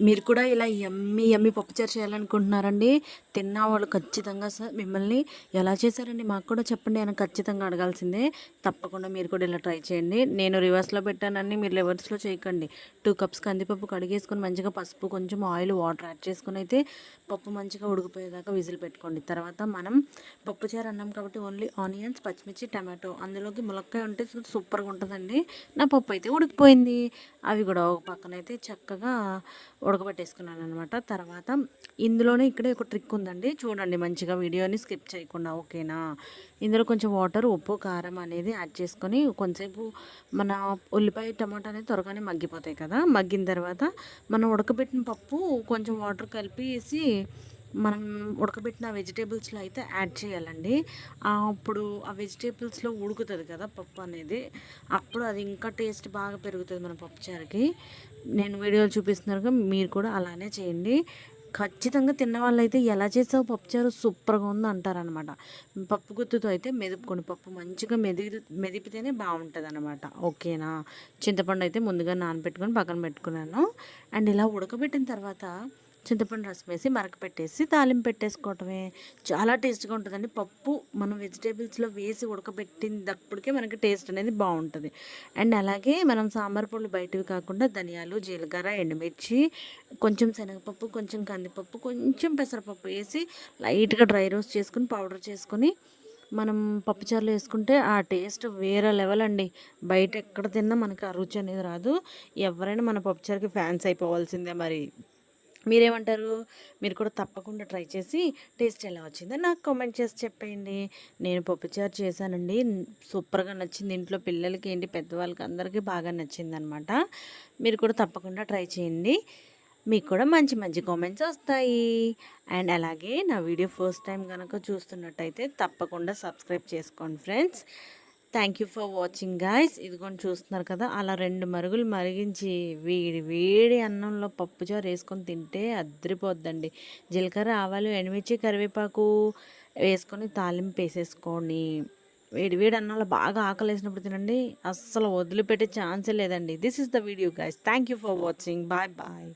మీరు కూడా ఇలా ఎమ్మి ఎమ్మి పప్పుచారు చేయాలనుకుంటున్నారండి. తిన్న వాళ్ళు ఖచ్చితంగా సార్ మిమ్మల్ని ఎలా చేశారండి? మాకు కూడా చెప్పండి. అని ఖచ్చితంగా అడగాల్సిందే. తప్పకుండా మీరు కూడా ఇలా ట్రై చేయండి. నేను రివర్స్లో పెట్టానని మీరు రివర్స్లో చేయకండి. టూ కప్స్ కందిపప్పు కడిగేసుకొని మంచిగా పసుపు కొంచెం ఆయిల్ వాటర్ యాడ్ చేసుకుని అయితే పప్పు మంచిగా ఉడికిపోయేదాకా విజిల్ పెట్టుకోండి. తర్వాత మనం పప్పుచారు అన్నాం కాబట్టి ఓన్లీ ఆనియన్స్ పచ్చిమిర్చి టమాటో. అందులోకి ములక్కాయ ఉంటే సూపర్గా ఉంటుందండి. నా పప్పు అయితే ఉడికిపోయింది. అవి కూడా ఒక పక్కన అయితే చక్కగా ఉడకబెట్టేసుకున్నాను అనమాట తర్వాత ఇందులోనే ఇక్కడే ఒక ట్రిక్ ఉందండి. చూడండి మంచిగా వీడియోని స్కిప్ చేయకుండా ఓకేనా? ఇందులో కొంచెం వాటర్ ఉప్పు కారం అనేది యాడ్ చేసుకొని కొంతసేపు మన ఉల్లిపాయ టమాటా అనేది త్వరగానే మగ్గిపోతాయి కదా? మగ్గిన తర్వాత మనం ఉడకబెట్టిన పప్పు కొంచెం వాటర్ కలిపేసి మనం ఉడకబెట్టిన వెజిటేబుల్స్లో అయితే యాడ్ చేయాలండి. అప్పుడు ఆ వెజిటేబుల్స్లో ఉడుకుతుంది కదా పప్పు అనేది. అప్పుడు అది ఇంకా టేస్ట్ బాగా పెరుగుతుంది మన పప్పుచారుకి నేను వీడియోలు చూపిస్తున్నారుగా మీరు కూడా అలానే చేయండి. ఖచ్చితంగా తిన్న వాళ్ళైతే ఎలా చేసావు పప్పుచారు సూపర్గా ఉంది అంటారనమాట పప్పు గుత్తుతో అయితే మెదుపుకోండి. పప్పు మంచిగా మెది మెదిపితేనే బాగుంటుంది అనమాట ఓకేనా? చింతపండు అయితే ముందుగా నానబెట్టుకొని పక్కన పెట్టుకున్నాను. అండ్ ఇలా ఉడకబెట్టిన తర్వాత చింతపండు రసం వేసి మరకపెట్టేసి తాలింపు పెట్టేసుకోవటమే. చాలా టేస్ట్గా ఉంటుందండి. పప్పు మనం వెజిటేబుల్స్లో వేసి ఉడకబెట్టినప్పటికే మనకి టేస్ట్ అనేది బాగుంటుంది. అండ్ అలాగే మనం సాంబార్ పళ్ళు బయటవి కాకుండా ధనియాలు జీలకర్ర ఎండుమిర్చి కొంచెం శనగపప్పు కొంచెం కందిపప్పు కొంచెం పెసరపప్పు వేసి లైట్గా డ్రై రోస్ట్ చేసుకుని పౌడర్ చేసుకొని మనం పప్పుచారులు వేసుకుంటే ఆ టేస్ట్ వేరే లెవెల్ అండి. బయట ఎక్కడ తిన్నా మనకి ఆ రుచి అనేది రాదు. ఎవరైనా మన పప్పుచారుకి ఫ్యాన్స్ అయిపోవాల్సిందే మరి. మీరేమంటారు? మీరు కూడా తప్పకుండా ట్రై చేసి టేస్ట్ ఎలా వచ్చిందో నాకు కామెంట్ చేసి చెప్పేయండి. నేను పప్పుచారు చేశానండి. సూపర్గా నచ్చింది. ఇంట్లో పిల్లలకి ఏంటి పెద్దవాళ్ళకి అందరికీ బాగా నచ్చింది అనమాట మీరు కూడా తప్పకుండా ట్రై చేయండి. మీకు కూడా మంచి మంచి కామెంట్స్ వస్తాయి. అండ్ అలాగే నా వీడియో ఫస్ట్ టైం కనుక చూస్తున్నట్టయితే తప్పకుండా సబ్స్క్రైబ్ చేసుకోండి friends. Thank you for watching guys ఇదిగోని చూస్తున్నారు కదా అలా రెండు మరుగులు మరిగించి వేడి వేడి అన్నంలో పప్పుచారు వేసుకొని తింటే అద్దరిపోద్దండి జీలకర్ర ఆవాలు ఎండుమిర్చి కరివేపాకు వేసుకొని తాలింపు వేసేసుకొని వేడి వేడి అన్నంలో బాగా ఆకలి వేసినప్పుడు తినండి. అస్సలు వదిలిపెట్టే ఛాన్సే లేదండి. This is the video guys thank you for watching bye bye